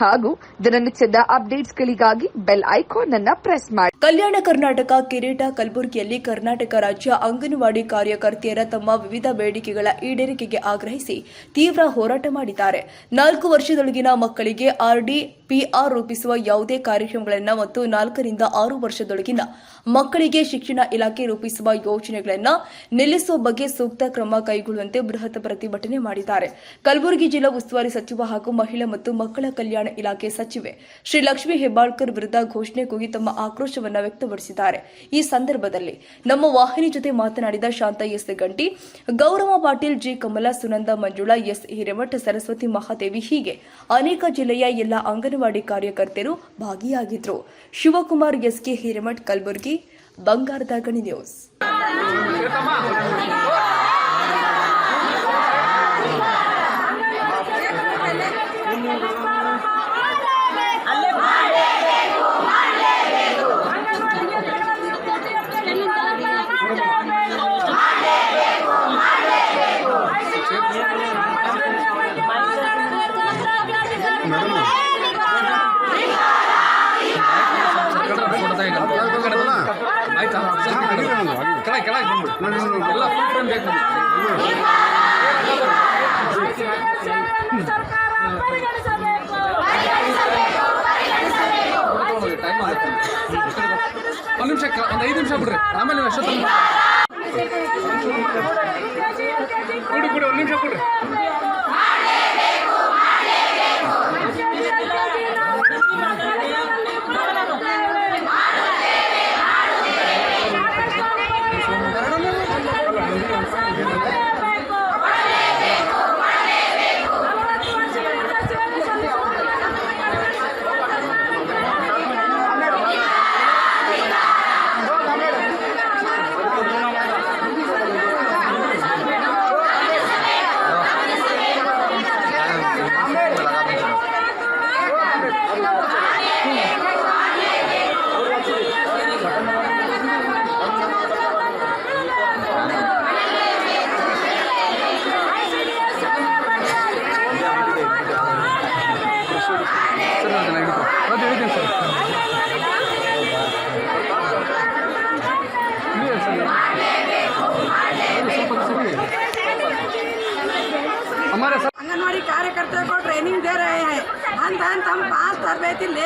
ಹಾಗೂ ದಿನನಿತ್ಯದ ಅಪ್ಡೇಟ್ಸ್ಗಳಿಗಾಗಿ ಬೆಲ್ ಐಕಾನ್ ಅನ್ನ ಪ್ರೆಸ್ ಮಾಡಿ. ಕಲ್ಯಾಣ ಕರ್ನಾಟಕ, ಕಿರೀಟ, ಕಲಬುರಗಿಯಲ್ಲಿ ಕರ್ನಾಟಕ ರಾಜ್ಯ ಅಂಗನವಾಡಿ ಕಾರ್ಯಕರ್ತೆಯರ ತಮ್ಮ ವಿವಿಧ ಬೇಡಿಕೆಗಳ ಈಡೇರಿಕೆಗೆ ಆಗ್ರಹಿಸಿ ತೀವ್ರ ಹೋರಾಟ ಮಾಡಿದ್ದಾರೆ. ನಾಲ್ಕು ವರ್ಷದೊಳಗಿನ ಮಕ್ಕಳಿಗೆ ಆರ್ಡಿ ಪಿಆರ್ ರೂಪಿಸುವ ಯಾವುದೇ ಕಾರ್ಯಕ್ರಮಗಳನ್ನು ಮತ್ತು ನಾಲ್ಕರಿಂದ ಆರು ವರ್ಷದೊಳಗಿನ ಮಕ್ಕಳಿಗೆ ಶಿಕ್ಷಣ ಇಲಾಖೆ ರೂಪಿಸುವ ಯೋಜನೆಗಳನ್ನು ನಿಲ್ಲಿಸುವ ಬಗ್ಗೆ ಸೂಕ್ತ ಕ್ರಮ ಕೈಗೊಳ್ಳುವಂತೆ ಬೃಹತ್ ಪ್ರತಿಭಟನೆ ಮಾಡಿದ್ದಾರೆ. ಕಲಬುರಗಿ ಜಿಲ್ಲಾ ಉಸ್ತುವಾರಿ ಸಚಿವ ಹಾಗೂ ಮಹಿಳಾ ಮತ್ತು ಮಕ್ಕಳ ಕಲ್ಯಾಣ ಇಲಾಖೆ ಸಚಿವೆ ಶ್ರೀ ಲಕ್ಷ್ಮೀ ಹೆಬ್ಬಾಳ್ಕರ್ ವಿರುದ್ಧ ಘೋಷಣೆ ಕೂಗಿ ತಮ್ಮ ಆಕ್ರೋಶವನ್ನು ವ್ಯಕ್ತಪಡಿಸಿದ್ದಾರೆ. ಈ ಸಂದರ್ಭದಲ್ಲಿ ನಮ್ಮ ವಾಹಿನಿ ಜೊತೆ ಮಾತನಾಡಿದ Shantha S Ganti, Gaurava Patil G Kamala, Sunanda Manjula, S Hiremath, Saraswati Mahadevi ಹೀಗೆ ಅನೇಕ ಜಿಲ್ಲೆಯ ಎಲ್ಲ ಅಂಗನವಾಡಿ ಕಾರ್ಯಕರ್ತರು ಭಾಗಿಯಾಗಿದ್ರು. Shivakumar S K Hiremath, Kalaburagi Bangarada Gani news. ಕೆಳಗೆ ಕೆಳಗೆ ಬಂದ್ಬಿಡಿ ಎಲ್ಲ ಫುಲ್ ಫ್ರೇಮ್ ಬೇಕು ಟೈಮ್ ಆಗುತ್ತೆ ಒಂದು ನಿಮಿಷ ಒಂದು ಐದು ನಿಮಿಷ ಬಿಡ್ರಿ ಆಮೇಲೆ ನೀವು ಎಷ್ಟೊತ್ತು ಕೊಡಿ ಕೊಡಿ ಒಂದು ನಿಮಿಷ ಕೊಡ್ರಿ पाँच तरबेती ले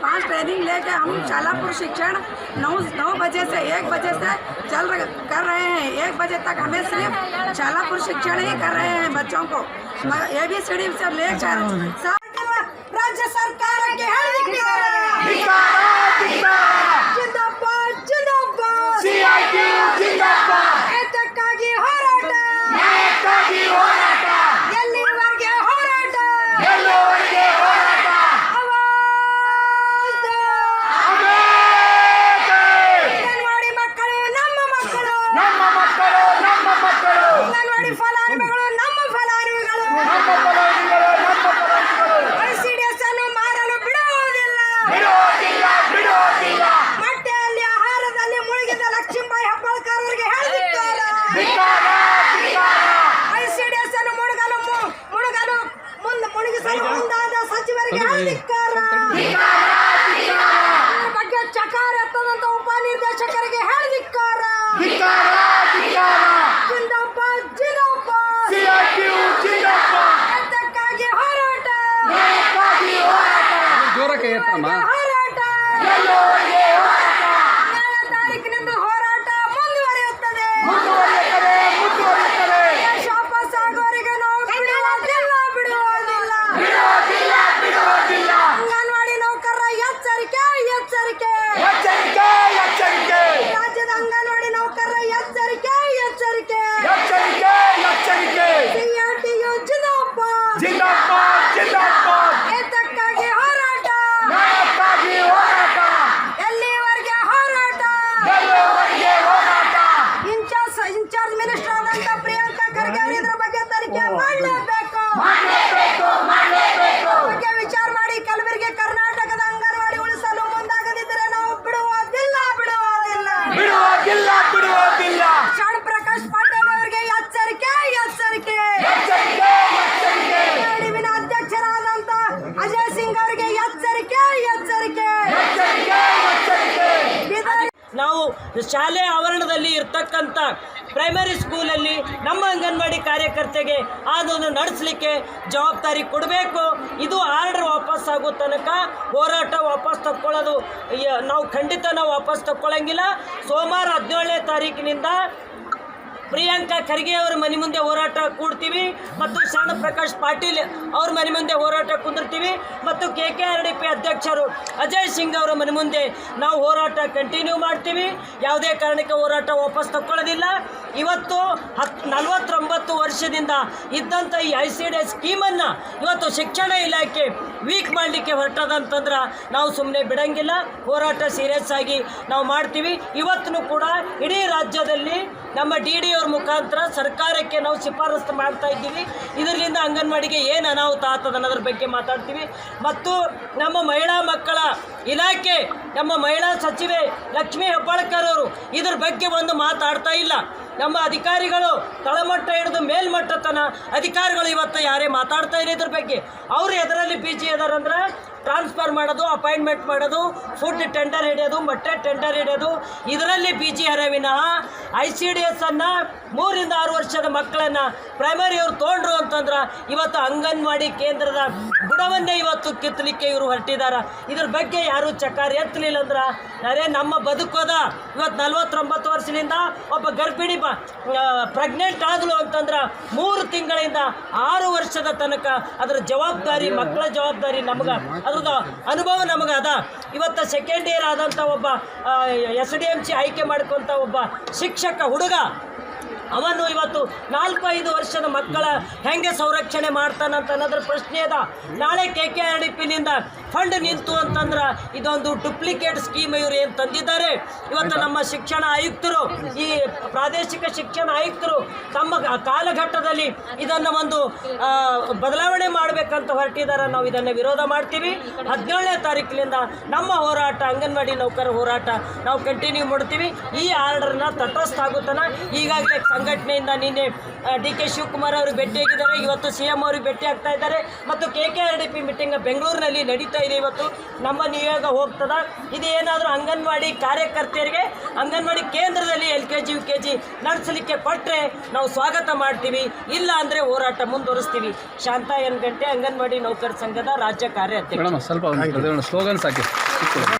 पाँच ट्रेनिंग लेके हम शालापुर शिक्षण नौ नौ बजे से एक बजे से चल रहे कर रहे हैं। एक बजे तक हमें सिर्फ़ शालापुर शिक्षण ही कर रहे हैं बच्चों को। ये भी सीढ़ी डी से ले राज्य सरकार के जिंदाबाद ಶಾಲೆ ಆವರಣದಲ್ಲಿ ಇರ್ತಕ್ಕಂಥ ಪ್ರೈಮರಿ ಸ್ಕೂಲಲ್ಲಿ ನಮ್ಮ ಅಂಗನವಾಡಿ ಕಾರ್ಯಕರ್ತೆಗೆ ಅದನ್ನು ನಡೆಸಲಿಕ್ಕೆ ಜವಾಬ್ದಾರಿ ಕೊಡಬೇಕು. ಇದು ಆರ್ಡರ್ ವಾಪಸ್ ಆಗೋ ತನಕ ಹೋರಾಟ ವಾಪಸ್ ತಕ್ಕೊಳ್ಳೋದು ನಾವು ಖಂಡಿತ ನಾವು ವಾಪಸ್ ತಕ್ಕೊಳ್ಳೋಂಗಿಲ್ಲ ಸೋಮವಾರ ಹದಿನೇಳನೇ ತಾರೀಕಿನಿಂದ ಪ್ರಿಯಾಂಕಾ ಖರ್ಗೆ ಅವರ ಮನೆ ಮುಂದೆ ಹೋರಾಟ ಕೂಡ್ತೀವಿ ಮತ್ತು ಶರಣ ಪ್ರಕಾಶ್ ಪಾಟೀಲ್ ಅವ್ರ ಮನೆ ಮುಂದೆ ಹೋರಾಟ ಕುಂದಿರ್ತೀವಿ ಮತ್ತು K K R D P ಅಧ್ಯಕ್ಷರು ಅಜಯ್ ಸಿಂಗ್ ಅವರ ಮನೆ ಮುಂದೆ ನಾವು ಹೋರಾಟ ಕಂಟಿನ್ಯೂ ಮಾಡ್ತೀವಿ. ಯಾವುದೇ ಕಾರಣಕ್ಕೆ ಹೋರಾಟ ವಾಪಸ್ ತಕ್ಕೊಳ್ಳೋದಿಲ್ಲ. ಇವತ್ತು ಹತ್ ನಲವತ್ತೊಂಬತ್ತು ವರ್ಷದಿಂದ ಇದ್ದಂಥ ಈ ಐ ಸಿ ಡಿ ಸ್ಕೀಮನ್ನು ಇವತ್ತು ಶಿಕ್ಷಣ ಇಲಾಖೆ ವೀಕ್ ಮಾಡಲಿಕ್ಕೆ ಹೊರಟದಂತಂದ್ರೆ ನಾವು ಸುಮ್ಮನೆ ಬಿಡಂಗಿಲ್ಲ. ಹೋರಾಟ ಸೀರಿಯಸ್ ಆಗಿ ನಾವು ಮಾಡ್ತೀವಿ. ಇವತ್ತು ಕೂಡ ಇಡೀ ರಾಜ್ಯದಲ್ಲಿ ನಮ್ಮ ಡಿ ಡಿ ಅವ್ರ ಮುಖಾಂತರ ಸರ್ಕಾರಕ್ಕೆ ನಾವು ಶಿಫಾರಸು ಮಾಡ್ತಾ ಇದ್ದೀವಿ. ಇದರಿಂದ ಅಂಗನವಾಡಿಗೆ ಏನು ಅನಾಹುತ ಆಗ್ತದೆ ಅನ್ನೋದ್ರ ಬಗ್ಗೆ ಮಾತಾಡ್ತೀವಿ. ಮತ್ತು ನಮ್ಮ ಮಹಿಳಾ ಮಕ್ಕಳ ಇಲಾಖೆ, ನಮ್ಮ ಮಹಿಳಾ ಸಚಿವೆ ಲಕ್ಷ್ಮೀ ಹೆಬ್ಬಾಳ್ಕರ್ ಅವರು ಇದ್ರ ಬಗ್ಗೆ ಒಂದು ಮಾತಾಡ್ತಾ ಇಲ್ಲ. ನಮ್ಮ ಅಧಿಕಾರಿಗಳು ತಳಮಟ್ಟ ಹಿಡಿದು ಮೇಲ್ಮಟ್ಟ ತನ ಅಧಿಕಾರಿಗಳು ಇವತ್ತು ಯಾರೇ ಮಾತಾಡ್ತಾ ಇಲ್ಲ ಇದ್ರ ಬಗ್ಗೆ. ಅವರು ಎದರಲ್ಲಿ ಬಿಜಿ ಇದಾರಂದ್ರೆ ಟ್ರಾನ್ಸ್ಫರ್ ಮಾಡೋದು ಅಪಾಯಿಂಟ್ಮೆಂಟ್ ಮಾಡೋದು ಫುಡ್ ಟೆಂಡರ್ ಹಿಡಿಯೋದು, ಮೊಟ್ಟೆ ಟೆಂಡರ್ ಹಿಡಿಯೋದು, ಇದರಲ್ಲಿ ಬಿ ಜಿ ಹರವಿನ ಐ ಸಿ ಡಿ ಎಸ್ ಅನ್ನು ಮೂರಿಂದ ಆರು ವರ್ಷದ ಮಕ್ಕಳನ್ನು ಪ್ರೈಮರಿ ಅವರು ತೊಗೊಂಡ್ರು ಅಂತಂದ್ರೆ ಇವತ್ತು ಅಂಗನವಾಡಿ ಕೇಂದ್ರದ ಬುಡವನ್ನೇ ಇವತ್ತು ಕಿತ್ತಲಿಕ್ಕೆ ಇವರು ಹೊರಟಿದ್ದಾರೆ ಇದ್ರ ಬಗ್ಗೆ ಯಾರು ಚಕಾರ ಎತ್ತಲಿಲ್ಲ ಅಂದ್ರೆ, ಅರೆ ನಮ್ಮ ಬದುಕೋದ ಇವತ್ತು ನಲ್ವತ್ತೊಂಬತ್ತು ವರ್ಷದಿಂದ ಒಬ್ಬ ಗರ್ಭಿಣಿ ಬ ಪ್ರೆಗ್ನೆಂಟ್ ಆದಳು ಅಂತಂದ್ರೆ ಮೂರು ತಿಂಗಳಿಂದ ಆರು ವರ್ಷದ ತನಕ ಅದರ ಜವಾಬ್ದಾರಿ, ಮಕ್ಕಳ ಜವಾಬ್ದಾರಿ ನಮ್ಗೆ, ಅದ್ರದ್ದು ಅನುಭವ ನಮಗೆ ಅದ. ಇವತ್ತು ಸೆಕೆಂಡ್ ಇಯರ್ ಆದಂಥ ಒಬ್ಬ ಎಸ್ ಡಿ ಎಂ ಸಿ ಆಯ್ಕೆ ಮಾಡ್ಕೊಂತ ಒಬ್ಬ ಶಿಕ್ಷಕ ಹುಡುಗ ಅವನು ಇವತ್ತು ನಾಲ್ಕು ಐದು ವರ್ಷದ ಮಕ್ಕಳ ಹೆಂಗೆ ಸಂರಕ್ಷಣೆ ಮಾಡ್ತಾನಂತ ಅನ್ನೋದ್ರ ಪ್ರಶ್ನೆ ಅದ. ನಾಳೆ ಕೆ ಕೆ ಆರ್ ಡಿ ಪಿನಿಂದ ಫಂಡ್ ನಿಂತು ಅಂತಂದ್ರೆ ಇದೊಂದು ಡುಪ್ಲಿಕೇಟ್ ಸ್ಕೀಮ್ ಇವರು ಏನು ತಂದಿದ್ದಾರೆ? ಇವತ್ತು ನಮ್ಮ ಶಿಕ್ಷಣ ಆಯುಕ್ತರು ಈ ಪ್ರಾದೇಶಿಕ ಶಿಕ್ಷಣ ಆಯುಕ್ತರು ತಮ್ಮ ಕಾಲಘಟ್ಟದಲ್ಲಿ ಇದನ್ನು ಒಂದು ಬದಲಾವಣೆ ಮಾಡಬೇಕಂತ ಹೊರಟಿದ್ದಾರೆ ನಾವು ಇದನ್ನು ವಿರೋಧ ಮಾಡ್ತೀವಿ. ಹದಿನೇಳನೇ ತಾರೀಕಿನಿಂದ ನಮ್ಮ ಹೋರಾಟ ಅಂಗನವಾಡಿ ನೌಕರ ಹೋರಾಟ ನಾವು ಕಂಟಿನ್ಯೂ ಮಾಡ್ತೀವಿ. ಈ ಆರ್ಡರ್ನ ತಟಸ್ಥ ಆಗುತ್ತಾನ ಈಗಾಗಲೇ ಸಂಘಟನೆಯಿಂದ ನಿನ್ನೆ ಡಿ ಕೆ ಶಿವಕುಮಾರ್ ಅವರು ಭೇಟಿಯಾಗಿದ್ದಾರೆ. ಇವತ್ತು ಸಿ ಎಂ ಅವರು ಭೇಟಿ ಆಗ್ತಾ ಇದ್ದಾರೆ. ಮತ್ತು K K R D P meeting ಬೆಂಗಳೂರಿನಲ್ಲಿ ನಡೀತಾ ಇದೆ ಇವತ್ತು ನಮ್ಮ ನಿಯೋಗ ಹೋಗ್ತದ. ಇದು ಏನಾದರೂ ಅಂಗನವಾಡಿ ಕಾರ್ಯಕರ್ತೆಯರಿಗೆ ಅಂಗನವಾಡಿ ಕೇಂದ್ರದಲ್ಲಿ L K G U K G ನಡೆಸಲಿಕ್ಕೆ ಕೊಟ್ಟರೆ ನಾವು ಸ್ವಾಗತ ಮಾಡ್ತೀವಿ. ಇಲ್ಲ ಅಂದರೆ ಹೋರಾಟ ಮುಂದುವರಿಸ್ತೀವಿ. ಶಾಂತಾ ಎನ್ ಗಂಟೆ ಅಂಗನವಾಡಿ ನೌಕರ ಸಂಘದ ರಾಜ್ಯ ಕಾರ್ಯಾಧ್ಯಕ್ಷ. ಸ್ವಲ್ಪ ಒಂದು ಸ್ಲೋಗನ್ಸ್ ಹಾಕಿ